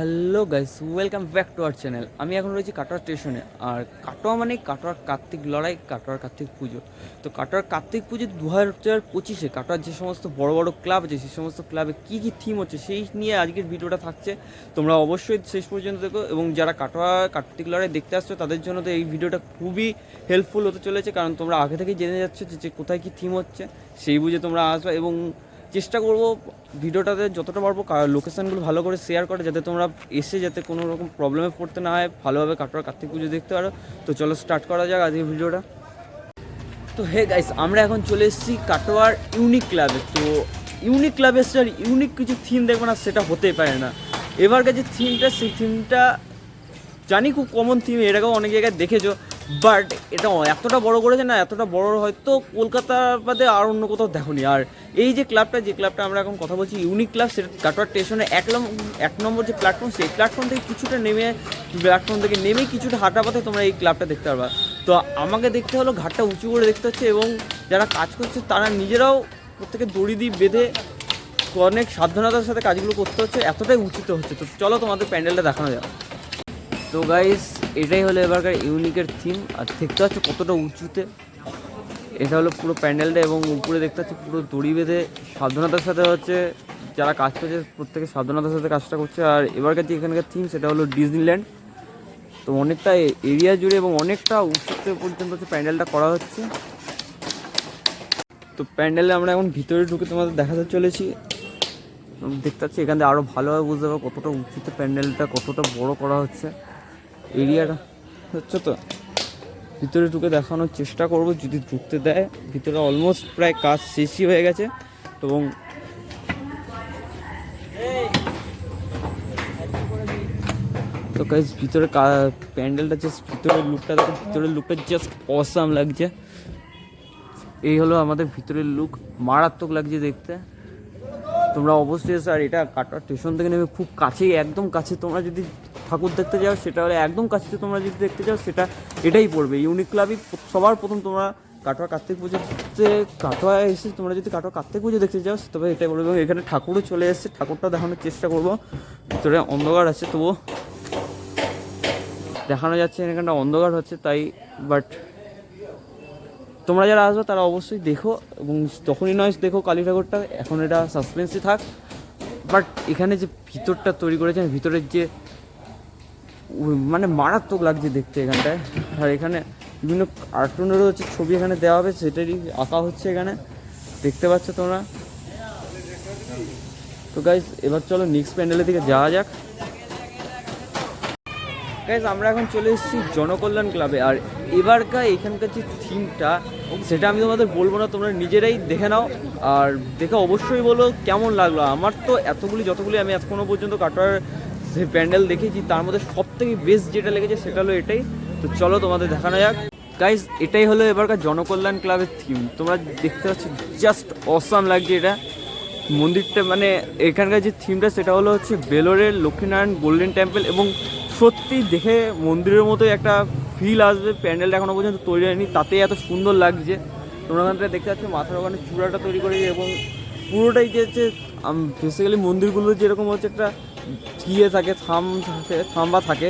Hello guys welcome back to our channel আমি এখন রয়েছি কাটোয়া স্টেশনে। আর কাটোয়া মানে কাটোয়ার কার্তিক লড়াই, কাটোয়ার কার্তিক পুজো। তো কাটোয়ার কার্তিক পুজো দু হাজার পঁচিশে, কাটোয়ার যে সমস্ত বড় বড় ক্লাব আছে, সেই সমস্ত ক্লাবে কী কী থিম হচ্ছে, সেই নিয়ে আজকের ভিডিওটা থাকছে। তোমরা অবশ্যই শেষ পর্যন্ত দেখো এবং যারা কাটোয়া কার্তিক লড়াই দেখতে আসছো, তাদের জন্য তো এই ভিডিওটা খুবই হেল্পফুল হতে চলেছে। কারণ তোমরা আগে থেকেই জেনে যাচ্ছ যে কোথায় কী থিম হচ্ছে, সেই বুঝে তোমরা আসবে এবং চেষ্টা করব ভিডিওটাতে যতটা পারব লোকেশানগুলো ভালো করে শেয়ার করে যাতে তোমরা এসে যাতে কোনো রকম প্রবলেমে পড়তে না হয়, ভালোভাবে কাটোয়ার কার্তিক পুজো দেখতে পারো। তো চলো স্টার্ট করা যাক আজকের ভিডিওটা। তো হে গাইস আমরা এখন চলে এসেছি কাটোয়ার ইউনিক ক্লাবে তো ইউনিক ক্লাবে আর ইউনিক কিছু থিম দেখব না, সেটা হতেই পারে না। এবারকার যে থিমটা সেই থিমটা জানি খুব কমন থিম আগেও অনেক জায়গায় দেখেছ বাট এটা এতটা বড় করেছে না, এতটা বড় হয়তো কলকাতা বাদে আর অন্য কোথাও দেখোনি। আর এই যে ক্লাবটা যে ক্লাবটা আমরা এখন কথা বলছি ইউনিক ক্লাব সেটা কাটোয়ার স্টেশনে এক নম্বর এক নম্বর যে প্ল্যাটফর্ম সেই প্ল্যাটফর্ম থেকে কিছুটা নেমে প্ল্যাটফর্ম থেকে নেমে কিছুটা হাঁটা পথে তোমরা এই ক্লাবটা দেখতে পারবা। তো আমাকে দেখতে হলো ঘাটটা উঁচু করে দেখতে হচ্ছে এবং যারা কাজ করছে, তারা নিজেরাও প্রত্যেকে দড়ি দিয়ে বেঁধে অনেক সাবধানতার সাথে কাজগুলো করতে হচ্ছে, এতটাই উঁচুতে হচ্ছে। তো চলো তোমাদের প্যান্ডেলটা দেখানো যাক। তো গাইস এটাই হলো এবারকার ইউনিকের থিম আর দেখতে পাচ্ছ কতটা উঁচুতে। এটা হলো পুরো প্যান্ডেলটা এবং উপরে দেখতে পাচ্ছ পুরো দড়ি বেঁধে সাবধানতার সাথে হচ্ছে যারা কাজ করছে, প্রত্যেকে সাবধানতার সাথে কাজটা করছে। আর এবারকার যে এখানকার থিম সেটা হলো ডিজনিল্যান্ড তো অনেকটা এরিয়া জুড়ে এবং অনেকটা উঁচুতে পর্যন্ত হচ্ছে প্যান্ডেলটা করা হচ্ছে। তো প্যান্ডেলে আমরা এখন ভিতরে ঢুকে তোমাদের দেখাতে চলেছি। দেখতে পাচ্ছি এখান থেকে আরও ভালোভাবে বুঝতে পারব কতটা উঁচুতে প্যান্ডেলটা, কতটা বড় করা হচ্ছে। এরিয়াটা হচ্ছে তো? ভিতরে ঢুকে দেখানোর চেষ্টা করব, যদি ঢুকতে দেয়। ভিতরে অলমোস্ট প্রায় কাজ শেষই হয়ে গেছে, এবং তো কাজ ভিতরে প্যান্ডেলটা জাস্ট ভিতরের লুকটা ভিতরের লুকটা জাস্ট অসাম লাগছে। এই হলো আমাদের ভিতরের লুক মারাত্মক লাগছে দেখতে। তোমরা অবশ্যই স্যার এটা কাটোয়া স্টেশন থেকে নেমে খুব কাছেই, একদম কাছে তোমরা যদি ঠাকুর দেখতে যাও, সেটা হলে একদম কাছে তোমরা যদি দেখতে যাও, সেটা এটাই পড়বে। ইউনিক ক্লাবই সবার প্রথম তোমরা কাটোয়া কার্তিক পুজোতে কাটোয়া এসে তোমরা যদি কাটোয়া কার্তিক পুজো দেখতে যাও, তবে এটাই বলবে, এবং এখানে ঠাকুরও চলে এসেছে, ঠাকুরটা দেখানোর চেষ্টা করব। ভিতরে অন্ধকার আছে, তবুও দেখানো যাচ্ছে এখানটা অন্ধকার হচ্ছে, তাই বাট তোমরা যারা আসবে, তারা অবশ্যই দেখো এবং তখনই নয়, দেখো কালী ঠাকুরটা। এখন এটা সাসপেন্সই থাক। বাট এখানে যে ভিতরটা তৈরি করেছেন ভিতরের যে মানে মারাত্মক লাগছে দেখতে এখানটায়। আর এখানে বিভিন্ন কার্টুনেরও হচ্ছে ছবি এখানে দেওয়া হবে, সেটারই আঁকা হচ্ছে এখানে। দেখতে পাচ্ছ তোমরা? তো গাইজ এবার চলো নেক্সট প্যান্ডেলের দিকে যাওয়া যাক। গাইজ আমরা এখন চলে এসেছি জনকল্যাণ ক্লাবে, আর এবারকার এখানকার যে থিমটা, সেটা আমি তোমাদের বলব না, তোমরা নিজেরাই দেখে নাও, আর দেখে অবশ্যই বলো কেমন লাগল। আমার তো এতগুলি, যতগুলি আমি এখনও পর্যন্ত কাটোয়ার যে প্যান্ডেল দেখেছি, তার মধ্যে সব থেকে বেস্ট যেটা লেগেছে, সেটা হলো এটাই। তো চলো তোমাদের দেখানো যাক। গাইজ এটাই হলো এবারকার জনকল্যাণ ক্লাবের থিম। তোমরা দেখতে পাচ্ছ জাস্ট অসাম লাগছে এটা। মন্দিরটা মানে এখানকার যে থিমটা, সেটা হলো হচ্ছে বেলোরের লক্ষ্মীনারায়ণ গোল্ডেন টেম্পল এবং সত্যি দেখে মন্দিরের মতোই একটা ফিল আসবে। প্যান্ডেলটা এখনও পর্যন্ত তৈরি হয়নি। তাতেই এত সুন্দর লাগছে। তোমরা ওখানটা দেখতে পাচ্ছ, মাথার ওখানে চূড়াটা তৈরি করেছে এবং পুরোটাই যে হচ্ছে বেসিক্যালি মন্দিরগুলো যেরকম হচ্ছে একটা ইয়ে থাকে, থাম থাকে, থাম্বা থাকে,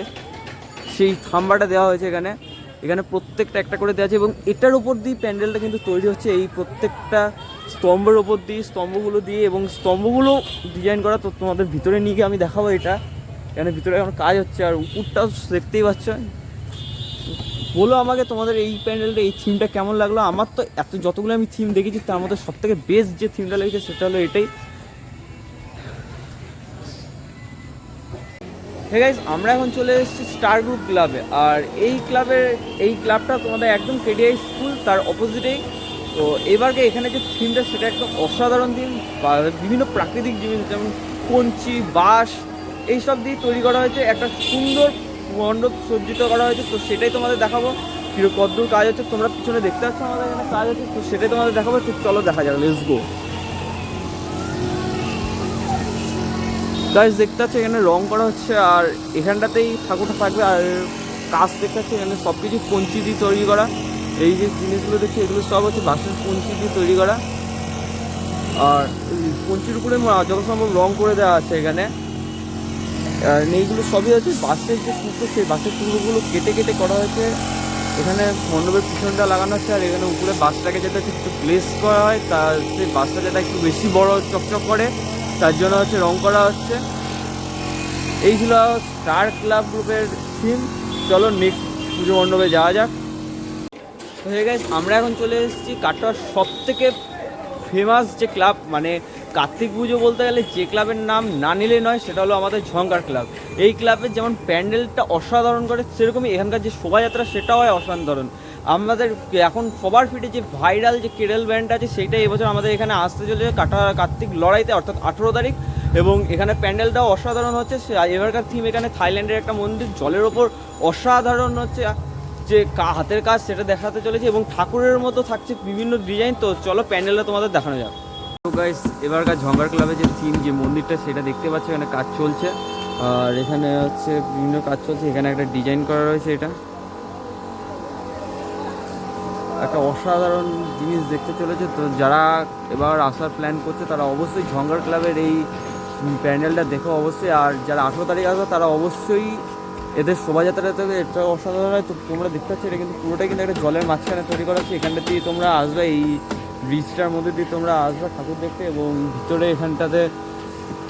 সেই থাম্বাটা দেওয়া হয়েছে এখানে। এখানে প্রত্যেকটা একটা করে দেওয়া আছে এবং এটার উপর দিয়ে প্যান্ডেলটা কিন্তু তৈরি হচ্ছে। এই প্রত্যেকটা স্তম্ভের ওপর দিয়ে, স্তম্ভগুলো দিয়ে এবং স্তম্ভগুলো ডিজাইন করা, তো তোমাদের ভিতরে নিয়ে গিয়ে আমি দেখাবো এটা। এখানে ভিতরে এখন কাজ হচ্ছে আর উপরটাও দেখতেই পাচ্ছ। বলো আমাকে তোমাদের এই প্যান্ডেলটা, এই থিমটা কেমন লাগল? আমার তো এত যতগুলো আমি থিম দেখেছি, তার মধ্যে সব থেকে বেস্ট যে থিমটা লেগেছে, সেটা হলো এটাই। হে গাইজ আমরা এখন চলে এসেছি স্টার গ্রুপ ক্লাবে আর এই ক্লাবের এই ক্লাবটা তোমাদের একদম কেডিআই স্কুল তার অপোজিটেই তো এবারকে এখানে যে থিমটা সেটা একদম অসাধারণ দিন বিভিন্ন প্রাকৃতিক জিনিস, যেমন কঞ্চি, বাঁশ এইসব দিয়ে তৈরি করা হয়েছে, একটা সুন্দর মণ্ডপ সজ্জিত করা হয়েছে, তো সেটাই তোমাদের দেখাবো। কদ্দূর কাজ হচ্ছে, তোমরা পিছনে দেখতে পাচ্ছ আমাদের এখানে কাজ হচ্ছে, তো সেটাই তোমাদের দেখাবো, তো চলো দেখা যাক লেটস গো গাছ দেখতে পাচ্ছি এখানে রং করা হচ্ছে, আর এখানটাতেই ঠাকুরটা থাকবে, আর কাজ দেখতে পাচ্ছি এখানে সব কিছু কঞ্চি দিয়ে তৈরি করা। এই যে জিনিসগুলো দেখছি, এগুলো সব হচ্ছে বাঁশের কঞ্চি দিয়ে তৈরি করা। আর কঞ্চির উপরে যত সম্ভব রং করে দেওয়া আছে এখানে। এইগুলো সবই হচ্ছে বাসের যে টুকরো সেই বাসের টুকরোগুলো কেটে কেটে করা হয়েছে। এখানে মণ্ডপের পিছনটা লাগানো হচ্ছে আর এখানে উপরে বাসটাকে যাতে একটু প্লেস করা হয়, তার সেই বাসটা যাতে একটু বেশি বড় চকচক করে, তার জন্য হচ্ছে রং করা হচ্ছে। এই ছিল স্টার ক্লাব গ্রুপের থিম চলো নেক্সট পুজো মণ্ডপে যাওয়া যাক। হয়ে গেছে আমরা এখন চলে এসেছি কাটোয়ার সব থেকে ফেমাস যে ক্লাব মানে কার্তিক পুজো বলতে গেলে যে ক্লাবের নাম না নিলে নয়, সেটা হলো আমাদের ঝঙ্কার ক্লাব। এই ক্লাবের যেমন প্যান্ডেলটা অসাধারণ করে, সেরকমই এখানকার যে শোভাযাত্রা, সেটাও হয় অসাধারণ। আমাদের এখন সবার ফিটে যে ভাইরাল যে কেরল ব্যান্ড আছে, সেইটাই এবছর আমাদের এখানে আসতে চলেছে কাটা, কার্তিক লড়াইতে, অর্থাৎ আঠেরো তারিখ। এবং এখানে প্যান্ডেলটাও অসাধারণ হচ্ছে। এবারকার থিম এখানে থাইল্যান্ডের একটা মন্দির, জলের ওপর অসাধারণ হচ্ছে যে হাতের কাজ সেটা দেখাতে চলেছে এবং ঠাকুরের মতো থাকছে বিভিন্ন ডিজাইন তো চলো প্যান্ডেলটা তোমাদের দেখানো যাক। তো গাইস এবারকার ঝঙ্গার ক্লাবে যে থিম যে মন্দিরটা, সেটা দেখতে পাচ্ছ, এখানে কাজ চলছে। আর এখানে হচ্ছে বিভিন্ন কাজ চলছে, এখানে একটা ডিজাইন করা রয়েছে এটা। একটা অসাধারণ জিনিস দেখতে চলেছে, তো যারা এবার আসার প্ল্যান করছে, তারা অবশ্যই ঝঙ্গার ক্লাবের এই প্যান্ডেলটা দেখো অবশ্যই, আর যারা আঠেরো তারিখ আসবে, তারা অবশ্যই এদের শোভাযাত্রাতে এটা অসাধারণ হয়। তো তোমরা দেখতে পাচ্ছ, এটা কিন্তু পুরোটাই কিন্তু একটা জলের মাঝখানে তৈরি করা হচ্ছে এখানটা দিয়ে তোমরা আসবে, এই ব্রিজটার মধ্যে দিয়ে তোমরা আসবে ঠাকুর দেখতে এবং ভিতরে এখানটাতে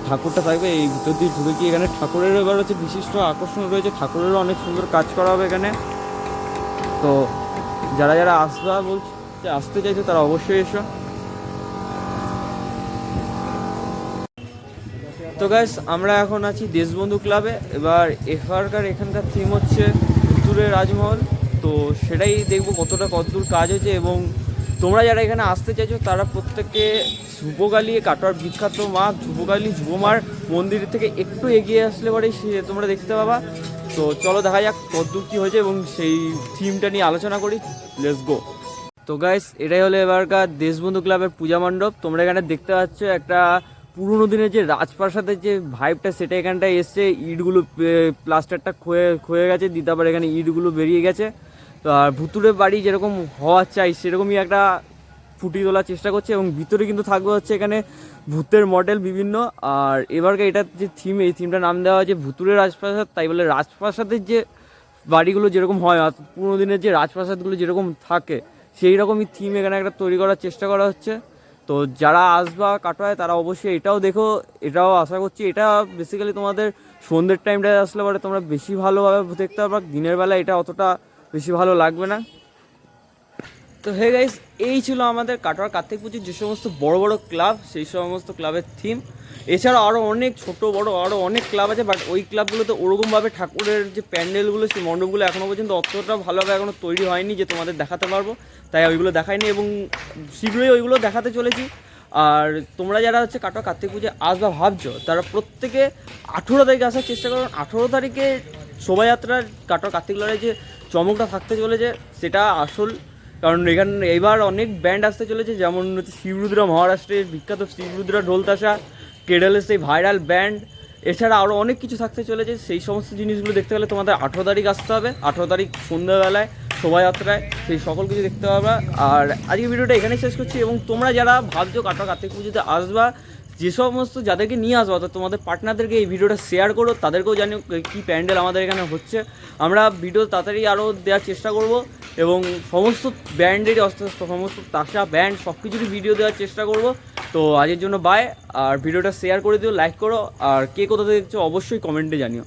ঠাকুরটা থাকবে। এই ভিতর দিয়ে ঢুকে গিয়ে এখানে ঠাকুরের এবার হচ্ছে বিশিষ্ট আকর্ষণ রয়েছে। ঠাকুরেরও অনেক সুন্দর কাজ করা হবে এখানে। তো যারা যারা আসবা বলছে আসতে চাইছো তারা অবশ্যই এসো। তো গাইস আমরা এখন আছি দেশবন্ধু ক্লাবে এবার এখানকার এখানকার থিম হচ্ছে উত্তরে রাজমহল। তো সেটাই দেখব কতটা কতদূর কাজ হয়েছে এবং তোমরা যারা এখানে আসতে চাইছো, তারা প্রত্যেকে ধ্রুবকালী কাটোয়ার বিখ্যাত মা ধ্রুবকালী ধ্রুবমার মন্দির থেকে একটু এগিয়ে আসলে পরে সে তোমরা দেখতে পাবা। তো চলো দেখা যাক কতদূর কী হয়েছে এবং সেই থিমটা নিয়ে আলোচনা করি। লেটস গো তো গাইস এটাই হলো এবারকার দেশবন্ধু ক্লাবের পূজা মণ্ডপ। তোমরা এখানে দেখতে পাচ্ছ একটা পুরোনো দিনের যে রাজপ্রাসাদের যে ভাইবটা সেটা এখানটায় এসছে। ইটগুলো প্লাস্টারটা ক্ষয়ে ক্ষয়ে গেছে। দিতে আবার এখানে ইটগুলো বেরিয়ে গেছে। আর ভুতুরে বাড়ি যেরকম হওয়া চাই, সেরকমই একটা ফুটিয়ে তোলার চেষ্টা করছে এবং ভিতরে কিন্তু থাকবে হচ্ছে এখানে ভূতের মডেল বিভিন্ন। আর এবারকে এটার যে থিম এই থিমটার নাম দেওয়া হয়েছে ভুতুরে রাজপ্রাসাদ। তাই বলে রাজপ্রাসাদের যে বাড়িগুলো যেরকম হয় পুরোনো দিনের যে রাজপ্রাসাদগুলো যেরকম থাকে, সেই রকমই থিম এখানে একটা তৈরি করার চেষ্টা করা হচ্ছে। তো যারা আসবা কাটোয়ায়, তারা অবশ্যই এটাও দেখো, এটাও আশা করছি। এটা বেসিক্যালি তোমাদের সন্ধ্যের টাইমটায় আসলে পরে তোমরা বেশি ভালোভাবে দেখতে পারবা। দিনের বেলা এটা অতটা বেশি ভালো লাগবে না। তো হে গাইস এই ছিল আমাদের কাটোয়ার কার্তিক পুজোর যে সমস্ত বড় বড় ক্লাব সেই সমস্ত ক্লাবের থিম এছাড়াও আরও অনেক ছোট, বড় আরও অনেক ক্লাব আছে বাট ওই ক্লাবগুলোতে ওরকমভাবে ঠাকুরের যে প্যান্ডেলগুলো সেই মণ্ডপগুলো এখনও পর্যন্ত অতটা ভালোভাবে এখনও তৈরি হয়নি যে তোমাদের দেখাতে পারব। তাই ওইগুলো দেখাইনি এবং শীঘ্রই ওইগুলো দেখাতে চলেছি। আর তোমরা যারা হচ্ছে কাটোয়া কার্তিক পুজো আসবা ভাবছ, তারা প্রত্যেকে আঠেরো তারিখে আসার চেষ্টা করুন আঠেরো তারিখে শোভাযাত্রার কাটোয়া কার্তিক লড়াই যে চমকটা থাকতে চলেছে, সেটা আসল। কারণ এখানে এবার অনেক ব্যান্ড আসতে চলেছে, যেমন হচ্ছে শিবরুদ্রা মহারাষ্ট্রের বিখ্যাত শিবরুদ্রা ঢোলতাশা কেডালের সেই ভাইরাল ব্যান্ড এছাড়া আরও অনেক কিছু থাকতে চলেছে, সেই সমস্ত জিনিসগুলো দেখতে গেলে তোমাদের আঠেরো তারিখ আসতে হবে, আঠেরো তারিখ সন্ধ্যাবেলায়, শোভাযাত্রায়, সেই সকল কিছু দেখতে পাবা। আর আজকে ভিডিওটা এখানেই শেষ করছি, এবং তোমরা যারা ভাবছ কাটোয়া কার্তিক পুজোতে আসবা যে সমস্ত যাদেরকে নিয়ে আসব, অর্থাৎ তোমাদের পার্টনারদেরকে এই ভিডিওটা শেয়ার করো, তাদেরকেও জানি কী প্যান্ডেল আমাদের এখানে হচ্ছে। আমরা ভিডিও তাড়াতাড়ি আরও দেওয়ার চেষ্টা করব এবং সমস্ত ব্যান্ডেরই অস্ত সমস্ত তাসা ব্যান্ড সব কিছুরই ভিডিও দেওয়ার চেষ্টা করব। তো আজের জন্য বাই আর ভিডিওটা শেয়ার করে দিও লাইক করো, আর কে কোথা থেকে দেখছ অবশ্যই কমেন্টে জানিও।